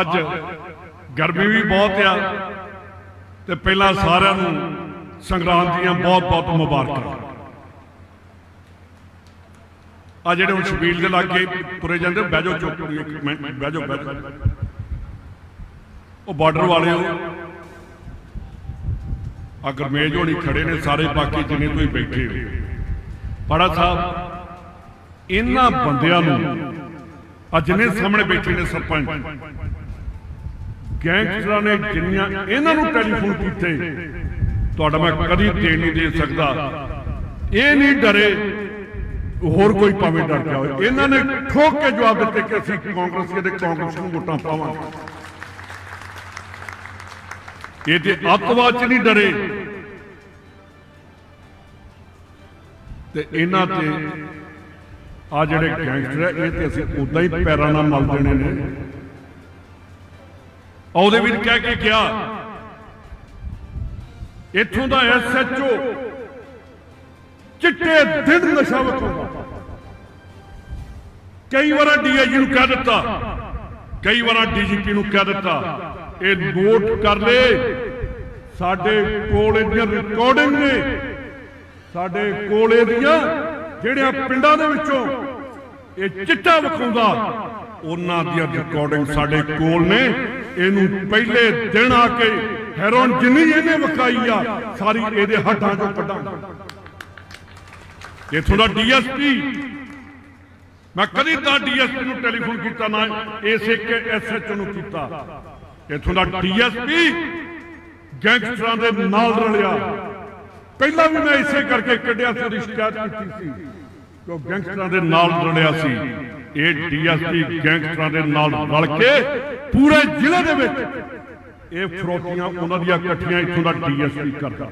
ਅੱਜ ਗਰਮੀ ਵੀ ਬਹੁਤ ਆ ਤੇ ਪਹਿਲਾਂ ਸਾਰਿਆਂ ਨੂੰ ਸੰਗਰਾਂਦ ਦੀਆਂ ਬਹੁਤ ਬਹੁਤ ਮੁਬਾਰਕਾਂ। ਆ ਜਿਹੜੇ ਹੁਣ ਸ਼ਬੀਲ ਦੇ ਲਾਗੇ ਤੁਰੇ ਜਾਂਦੇ, ਬਹਿ ਜਾਓ ਇੱਕ ਮਿੰਟ, ਬਹਿ ਜਾਓ ਉਹ ਬਾਰਡਰ ਵਾਲੇ ਹੋ ਆ ਗਰਮੇਜ ਹੋਣੀ ਖੜੇ ਨੇ ਸਾਰੇ, ਬਾਕੀ ਜਿੰਨੇ ਤੁਸੀਂ ਬੈਠੇ ਹੋ। ਪਾੜਾ ਸਾਹਿਬ, ਇਹਨਾਂ ਬੰਦਿਆਂ ਨੂੰ, ਆ ਜਿੰਨੇ ਸਾਹਮਣੇ ਬੈਠੇ ਨੇ ਸਰਪੰਚ ਗੈਂਗਸਟਰਾਂ ਨੇ ਜਿੰਨੀਆਂ ਇਹਨਾਂ ਨੂੰ ਟੈਲੀਫੋਨ ਕੀਤੇ, ਤੁਹਾਡਾ ਮੈਂ ਕਦੀ ਦੇ ਨਹੀਂ ਦੇ ਸਕਦਾ। ਇਹ ਨਹੀਂ ਡਰੇ, ਹੋਰ ਕੋਈ ਭਾਵੇਂ ਡਰ ਗਿਆ ਇਹਨਾਂ ਨੇ ਠੋਕ ਕੇ ਜਵਾਬ ਦਿੱਤੇ ਕਿ ਅਸੀਂ ਕਾਂਗਰਸ ਦੇ ਕਾਂਗਰਸ ਨੂੰ ਵੋਟਾਂ ਪਾਵਾਂਗੇ। ਇਹ ਤੇ ਅੱਤਵਾਦ ਚ ਨਹੀਂ ਡਰੇ। ਤੇ ਇਹਨਾਂ ਤੇ ਆ ਜਿਹੜੇ ਗੈਂਗਸਟਰ ਆ, ਇਹ ਤੇ ਅਸੀਂ ਉਦਾਂ ਹੀ ਪੈਰਾਂ ਨਾਲ ਮਲ ਦੇਣੇ ਨੇ। ਉਹਦੇ ਵਿੱਚ ਕਹਿ ਕੇ ਗਿਆ ਇੱਥੋਂ ਦਾ ਐਸਐਚਓ ਚਿੱਟੇ ਦਿਨ ਨਸ਼ਾ ਵਿਖਾਉਂਦਾ ਕਈ ਵਾਰ ਡੀਆਈਜੀ ਨੂੰ ਕਹਿ ਦਿੱਤਾ, ਕਈ ਵਾਰ ਡੀਜੀਪੀ ਨੂੰ ਕਹਿ ਦਿੱਤਾ, ਇਹ ਨੋਟ ਕਰ ਲੈ, ਸਾਡੇ ਕੋਲ ਇਹਦੀਆਂ ਰਿਕਾਰਡਿੰਗ ਨੇ। ਸਾਡੇ ਕੋਲ ਇਹਦੀਆਂ ਜਿਹੜਿਆਂ ਪਿੰਡਾਂ ਦੇ ਵਿੱਚੋਂ ਇਹ ਚਿੱਟਾ ਵਿਖਾਉਂਦਾ, ਉਹਨਾਂ ਦੀਆਂ ਰਿਕਾਰਡਿੰਗ ਸਾਡੇ ਕੋਲ ਨੇ। ਇਹਨੂੰ ਪਹਿਲੇ ਦਿਨ ਆ ਕੇ ਹੈਰੋਨ ਜਿੰਨੀ ਇਹਨੇ ਵਿਖਾਈ ਆ, ਸਾਰੀ ਇਹਦੇ ਹੱਥਾਂ 'ਚੋਂ ਕੱਢਾਂਗੇ। ਇੱਥੋਂ ਦਾ ਡੀਐਸਪੀ। ਮੈਂ ਕਦੀ ਤਾਂ ਡੀਐਸਪੀ ਨੂੰ ਟੈਲੀਫੋਨ ਕੀਤਾ ਨਾ, ਇਸੇ ਕੇ ਐਸਐਚਓ ਨੂੰ ਕੀਤਾ। ਇੱਥੋਂ ਦਾ ਡੀਐਸਪੀ ਗੈਂਗਸਟਰਾਂ ਦੇ ਨਾਲ ਰਲਿਆ। ਪਹਿਲਾਂ ਵੀ ਮੈਂ ਇਸੇ ਕਰਕੇ ਕੱਢਿਆ ਸੀ, ਉਹਦੀ ਸ਼ਿਕਾਇਤ ਕੀਤੀ ਸੀ। ਕਿ ਗੈਂਗਸਟਰਾਂ ਦੇ ਨਾਲ ਰਲਿਆ ਸੀ? ਇਹ ਡੀਐਸਪੀ ਗੈਂਗਸਟਰਾਂ ਦੇ ਨਾਲ ਰਲ ਕੇ ਪੂਰੇ ਜ਼ਿਲ੍ਹੇ ਦੇ ਵਿੱਚ ਇਹ ਫਰੋਤੀਆਂ ਉਹਨਾਂ ਦੀਆਂ ਇਕੱਠੀਆਂ ਇੱਥੋਂ ਦਾ ਡੀਐਸਪੀ ਕਰਦਾ।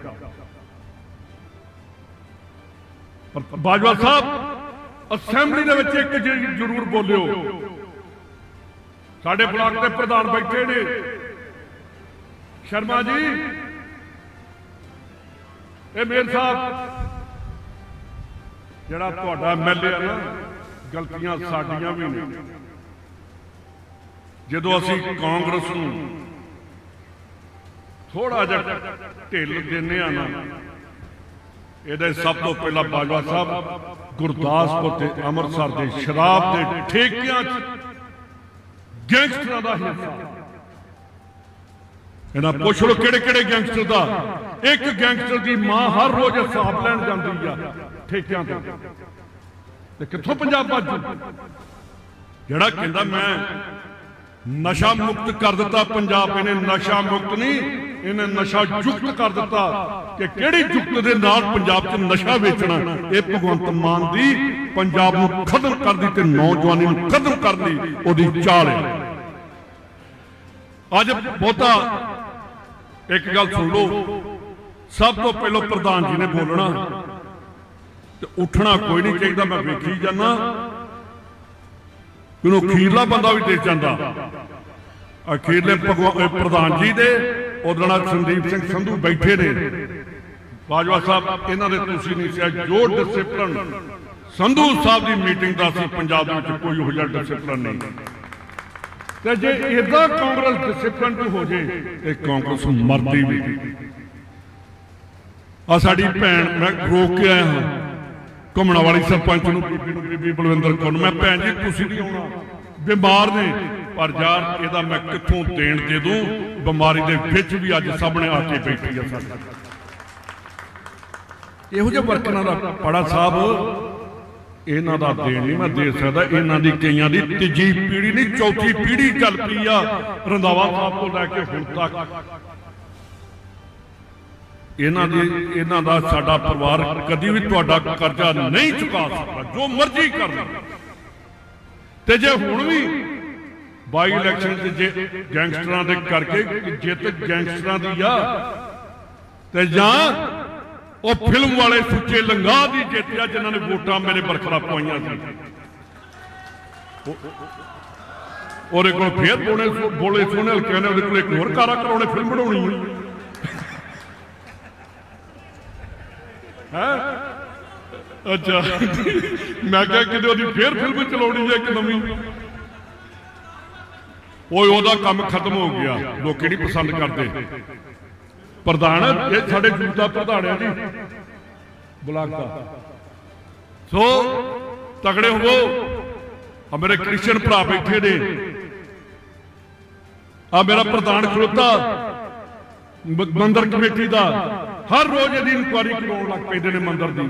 ਪਰ ਬਾਜਵਾ ਸਾਹਿਬ, ਅਸੈਂਬਲੀ ਦੇ ਵਿੱਚ ਇੱਕ ਚੀਜ਼ ਜ਼ਰੂਰ ਬੋਲਿਓ। ਸਾਡੇ ਬਲਾਕ ਦੇ ਪ੍ਰਧਾਨ ਬੈਠੇ ਨੇ। ਸ਼ਰਮਾ ਜੀ, ਇਹ ਮੇਰ ਸਾਹਿਬ ਜਿਹੜਾ ਤੁਹਾਡਾ ਐਮਐਲਏ ਆ ਨਾ, ਗਲਤੀਆਂ ਸਾਡੀਆਂ ਵੀ ਨੇ। ਜਦੋਂ ਅਸੀਂ ਕਾਂਗਰਸ ਨੂੰ ਥੋੜਾ ਜਿਹਾ ਢਿੱਲ ਦਿੰਨੇ ਆ ਨਾ, ਇਹਦੇ ਸਭ ਤੋਂ ਪਹਿਲਾਂ ਬਾਜਵਾ ਸਾਹਿਬ, ਗੁਰਦਾਸਪੁਰ ਤੇ ਅੰਮ੍ਰਿਤਸਰ ਦੇ ਸ਼ਰਾਬ ਦੇ ਠੇਕਿਆਂ 'ਚ ਗੈਂਗਸਟਰਾਂ ਦਾ ਹਿੱਸਾ। ਇਹਨਾਂ ਪੁੱਛ ਲੋ ਕਿਹੜੇ ਕਿਹੜੇ ਗੈਂਗਸਟਰ ਦਾ? ਇੱਕ ਗੈਂਗਸਟਰ ਦੀ ਮਾਂ ਹਰ ਰੋਜ਼ ਹਿਸਾਬ ਲੈਣ ਜਾਂਦੀ ਆ। ਠੇਕਿਆਂ ਤੇ। ਤੇ ਕਿੱਥੋਂ ਪੰਜਾਬ ਬਾਜੂ ਜਿਹੜਾ ਕਹਿੰਦਾ ਮੈਂ ਨਸ਼ਾ ਮੁਕਤ ਕਰ ਦਿੱਤਾ, ਪੰਜਾਬ ਇਹਨੇ ਨਸ਼ਾ ਮੁਕਤ ਨਹੀਂ, ਇਹਨੇ ਨਸ਼ਾ ਯੁਕਤ ਕਰ ਦਿੱਤਾ। ਕਿ ਕਿਹੜੀ ਯੁਕਤ ਦੇ ਨਾਲ ਪੰਜਾਬ 'ਚ ਨਸ਼ਾ ਵੇਚਣਾ? ਇਹ ਭਗਵੰਤ ਮਾਨ ਦੀ ਪੰਜਾਬ ਨੂੰ ਖਤਮ ਕਰਦੀ ਤੇ ਨੌਜਵਾਨੀ ਨੂੰ ਖਤਮ ਕਰਨ ਦੀ ਉਹਦੀ ਚਾਲ ਹੈ। ਅੱਜ ਬਹੁਤਾ ਇੱਕ ਗੱਲ ਸੁਣ ਲਓ। ਸਭ ਤੋਂ ਪਹਿਲਾਂ ਪ੍ਰਧਾਨ ਜੀ ਨੇ ਬੋਲਣਾ। ਤੇ ਉੱਠਣਾ ਕੋਈ ਨਹੀਂ ਚਾਹੀਦਾ, ਮੈਂ ਵੇਖੀ ਜਾਣਾ ਕਿਉਂ ਅਖੀਰਲਾ ਬੰਦਾ ਵੀ ਦੇਖ ਜਾਂਦਾ। ਅਖੀਰਲੇ ਭਗਵਾਨ ਪ੍ਰਧਾਨ ਜੀ ਦੇ, ਉਹਦੇ ਸੰਦੀਪ ਸਿੰਘ ਸੰਧੂ ਬੈਠੇ ਨੇ। ਬਾਜਵਾ ਸਾਹਿਬ, ਇਹਨਾਂ ਦੇ ਤੁਸੀਂ ਨਹੀਂ ਸਿਆ ਜੋ ਡਿਸਪਲਨ ਸੰਧੂ ਸਾਹਿਬ ਦੀ ਮੀਟਿੰਗ ਦਾ ਸੀ, ਪੰਜਾਬ ਵਿੱਚ ਕੋਈ ਹੋ ਜਿਹਾ ਡਿਸਪਲਨ ਨਹੀਂ। ਤੇ ਜੇ ਇਦਾਂ ਕਾਂਗਰਸ ਡਿਸਪਲਨ ਵੀ ਹੋ ਜੇ, ਤੇ ਕਾਂਗਰਸ ਮਰਦੀ ਵੀ। ਆ ਸਾਡੀ ਭੈਣ, ਮੈਂ ਰੋਕ ਕੇ ਆਇਆ ਹਾਂ। ਘੁੰਮਣ ਵਾਲੀ ਸਰਪੰਚ ਨੂੰ ਬੀਬੀ ਬਲਵਿੰਦਰ ਕੌਰ ਮੈਂ ਭੈਣ ਜੀ, ਤੁਸੀਂ ਨਹੀਂ ਆਉਣਾ। ਬਿਮਾਰ ਨੇ। ਪਰ ਯਾਰ, ਇਹਦਾ ਮੈਂ ਕਿੱਥੋਂ ਦੇਣ ਦੇ ਦੂੰ? ਬਿਮਾਰੀ ਦੇ ਵਿੱਚ ਵੀ ਅੱਜ ਸਾਹਮਣੇ ਆ ਕੇ ਬੈਠੀ ਆ ਸਾਡੀ। ਇਹੋ ਜਿਹੇ ਵਰਕਰਾਂ ਦਾ ਪੜਾ ਸਾਹਿਬ, ਇਹਨਾਂ ਦਾ ਦੇਣ ਨਹੀਂ ਮੈਂ ਦੇ ਸਕਦਾ। ਇਹਨਾਂ ਦੀ ਕਈਆਂ ਦੀ ਤੀਜੀ ਪੀੜੀ ਨਹੀਂ, ਚੌਥੀ ਪੀੜੀ ਚੱਲ ਪਈ ਆ। ਰੰਦਾਵਾ ਸਾਹਿਬ ਤੋਂ ਲੈ ਕੇ ਹੁਣ ਤੱਕ ਇਹਨਾਂ ਦੀ ਇਹਨਾਂ ਦਾ ਸਾਡਾ ਪਰਿਵਾਰ ਕਦੀ ਵੀ ਤੁਹਾਡਾ ਕਰਜ਼ਾ ਨਹੀਂ ਚੁਕਾ ਸਕਦਾ, ਜੋ ਮਰਜ਼ੀ ਕਰ ਲਓ। ਤੇ ਜੇ ਹੁਣ ਵੀ ਬਾਈ ਇਲੈਕਸ਼ਨ ਤੇ ਜੇ ਗੈਂਗਸਟਰਾਂ ਦੇ ਕਰਕੇ ਜਿੱਤ ਗੈਂਗਸਟਰਾਂ ਦੀ ਆ, ਤੇ ਜਾਂ ਉਹ ਫਿਲਮ ਵਾਲੇ ਸੁੱਚੇ ਲੰਗਾ ਦੀ ਜਿੱਤ ਆ, ਜਿਨ੍ਹਾਂ ਨੇ ਵੋਟਾਂ ਮੇਰੇ ਬਰਖਲਾ ਪਾਈਆਂ ਸੀ। ਉਹਦੇ ਕੋਲ ਫੇਰ ਬੋਲੇ ਬੋਲੇ ਸੋਨੇ ਹਲਕੇ ਨੇ ਉਹਦੇ ਕੋਲ ਇੱਕ ਹੋਰ ਕਾਰਾ ਕਰਾਉਣੇ, ਫਿਲਮ ਬਣਾਉਣੀ ਹੈ ਹੈ? ਅੱਛਾ। ਮੈਂ ਕਿਹਾ ਕਿਤੇ ਉਹਦੀ ਫੇਰ ਫਿਲਮ ਚਲਾਉਣੀ ਹੈ ਇੱਕ ਨਵੀਂ। ਓਏ, ਉਹਦਾ ਕੰਮ ਖਤਮ ਹੋ ਗਿਆ। ਲੋਕੀ ਨਹੀਂ ਪਸੰਦ ਕਰਦੇ? ਪ੍ਰਧਾਨ, ਇਹ ਸਾਡੇ ਜੂਤ ਪ੍ਰਧਾਨ ਹੈ ਜੀ। ਬਲਾਕ ਸੋ ਤਗੜੇ ਹੋਵੋ। ਆ ਮੇਰੇ ਕ੍ਰਿਸਚੀਅਨ ਭਰਾ ਬੈਠੇ ਨੇ। ਆ ਮੇਰਾ ਪ੍ਰਧਾਨ ਖਲੋਤਾ। ਮ- ਮੰਦਿਰ ਕਮੇਟੀ ਦਾ। ਹਰ ਰੋਜ਼ ਇਹਦੀ ਇਨਕੁਆਰੀ ਕਰਾਉਣ ਲੱਗ ਪੈਂਦੇ ਨੇ ਮੰਦਿਰ ਦੀ।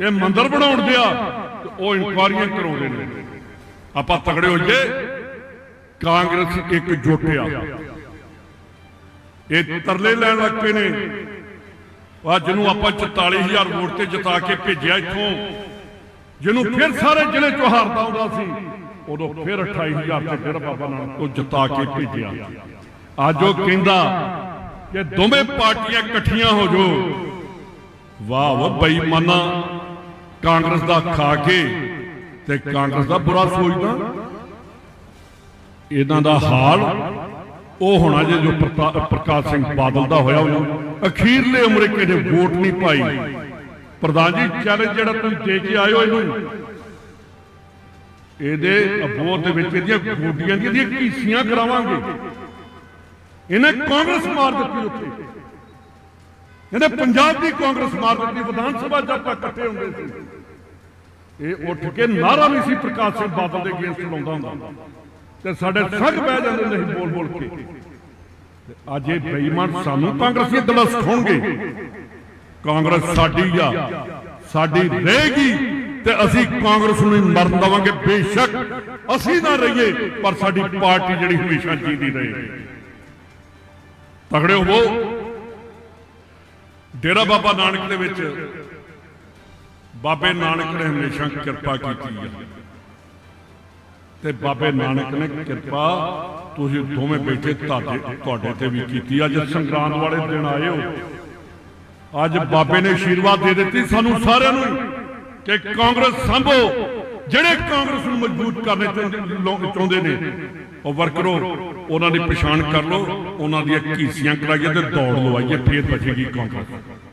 ਇਹ ਮੰਦਿਰ ਬਣਾਉਣ ਦਿਆ ਤੇ ਉਹ ਇਨਕੁਆਰੀਆਂ ਕਰਾਉਂਦੇ ਨੇ। ਆਪਾਂ ਤਗੜੇ ਹੋਈਏ ਕਾਂਗਰਸ ਇੱਕ ਜੁਟਿਆ ਇਹ ਤਰਲੇ ਲੈਣ ਲੱਗ ਪਏ ਨੇ। ਆ ਜਿਹਨੂੰ ਆਪਾਂ 44000 ਵੋਟ ਤੇ ਜਿਤਾ ਕੇ ਭੇਜਿਆ ਇੱਥੋਂ। ਜਿਹਨੂੰ ਫਿਰ ਸਾਰੇ ਜ਼ਿਲ੍ਹੇ ਚੋਂ ਹਾਰਦਾ ਹੁੰਦਾ ਸੀ, ਉਦੋਂ ਫਿਰ 28000 ਤੇ ਫਿਰ ਬਾਬਾ ਨਾਨਕ ਉਹ ਜਿਤਾ ਕੇ ਭੇਜਿਆ। ਅੱਜ ਉਹ ਕਹਿੰਦਾ ਕਿ ਦੋਵੇਂ ਪਾਰਟੀਆਂ ਇਕੱਠੀਆਂ ਹੋ ਜੋ ਵਾਹ ਵਾਹ ਬੇਈਮਾਨਾ ਕਾਂਗਰਸ ਦਾ ਖਾ ਕੇ ਤੇ ਕਾਂਗਰਸ ਦਾ ਬੁਰਾ ਸੋਚਦਾ ਇਹਨਾਂ ਦਾ ਹਾਲ, ਉਹ ਹੋਣਾ ਜੇ ਜੋ ਪ੍ਰਤਾ- ਪ੍ਰਕਾਸ਼ ਸਿੰਘ ਬਾਦਲ ਦਾ ਹੋਇਆ ਉਹਨੂੰ ਅਖੀਰਲੇ ਉਮਰੇ ਕਿਹਨੇ ਵੋਟ ਨਹੀਂ ਪਾਈ। ਪ੍ਰਧਾਨ ਜੀ ਚੈਲੰਜ ਜਿਹੜਾ ਤੁਸੀਂ ਦੇ ਕੇ ਆਏ ਹੋ ਇਹਨੂੰ। ਇਹਦੇ ਅਬੋਧ ਦੇ ਵਿੱਚ ਇਹਦੀਆਂ ਗੋਡੀਆਂ ਦੀਆਂ ਇਹਦੀਆਂ ਕੀਸੀਆਂ ਕਰਾਵਾਂਗੇ। ਇਹਨੇ ਕਾਂਗਰਸ ਮਾਰ ਦਿੱਤੀ ਉੱਥੇ। ਇਹਨੇ ਪੰਜਾਬ ਦੀ ਕਾਂਗਰਸ ਮਾਰ ਦਿੱਤੀ, ਵਿਧਾਨ ਸਭਾ ਜਦ ਤੱਕ ਇਕੱਠੇ ਹੁੰਦੇ ਸੀ। ਇਹ ਉੱਠ ਕੇ ਨਾਰਾ ਨਹੀਂ ਸੀ ਪ੍ਰਕਾਸ਼ ਸਿੰਘ ਬਾਦਲ ਦੇ ਅਗੇਂਸਟ ਲਾਉਂਦਾ ਹੁੰਦਾ। ਤੇ ਸਾਡੇ ਸੰਗ ਬਹਿ ਜਾਂਦੇ ਨਹੀਂ ਬੋਲ ਬੋਲ ਕੇ। ਅੱਜ ਇਹ ਬੇਈਮਾਨ ਸਾਨੂੰ ਕਾਂਗਰਸੀ ਦਲਾ ਸਿਖਾਉਣਗੇ ਕਾਂਗਰਸ ਸਾਡੀ ਆ, ਸਾਡੀ ਰਹੇਗੀ ਤੇ ਅਸੀਂ ਕਾਂਗਰਸ ਨੂੰ ਨਹੀਂ ਮਰਨ ਦੇਵਾਂਗੇ ਬੇਸ਼ੱਕ। ਅਸੀਂ ਨਾ ਰਹੀਏ, ਪਰ ਸਾਡੀ ਪਾਰਟੀ ਜਿਹੜੀ ਹਮੇਸ਼ਾ ਜੀਦੀ ਰਹੇਗੀ ਤਗੜੇ ਹੋਵੋ ਡੇਰਾ ਬਾਬਾ ਨਾਨਕ ਦੇ ਵਿੱਚ ਬਾਬੇ ਨਾਨਕ ਨੇ ਹਮੇਸ਼ਾ ਕਿਰਪਾ ਕੀਤੀ ਹੈ ਤੇ ਬਾਬੇ ਨਾਨਕ ਨੇ ਕਿਰਪਾ ਤੁਸੀਂ ਦੋਵੇਂ ਬੈਠੇ ਤੁਹਾਡੇ ਤੁਹਾਡੇ ਤੇ ਵੀ ਕੀਤੀ। ਅੱਜ ਸੰਗਰਾਂਦ ਵਾਲੇ ਦਿਨ ਆਏ ਹੋ। ਅੱਜ ਬਾਬੇ ਨੇ ਆਸ਼ੀਰਵਾਦ ਦੇ ਦਿੱਤੀ ਸਾਨੂੰ ਸਾਰਿਆਂ ਨੂੰ ਕਿ ਕਾਂਗਰਸ ਸੰਭੋ। ਜਿਹੜੇ ਕਾਂਗਰਸ ਨੂੰ ਮਜ਼ਬੂਤ ਕਰਨੇ ਚਾਹੁੰਦੇ ਨੇ ਉਹ ਵਰਕਰੋ, ਉਹਨਾਂ ਦੀ ਪਛਾਣ ਕਰ ਲਓ, ਉਹਨਾਂ ਦੀਆਂ ਕੀਸੀਆਂ ਕਰਾਈਏ ਤੇ ਦੌੜ ਲਵਾਈਏ, ਫੇਰ ਬਚੇਗੀ ਕਾਂਗਰਸ।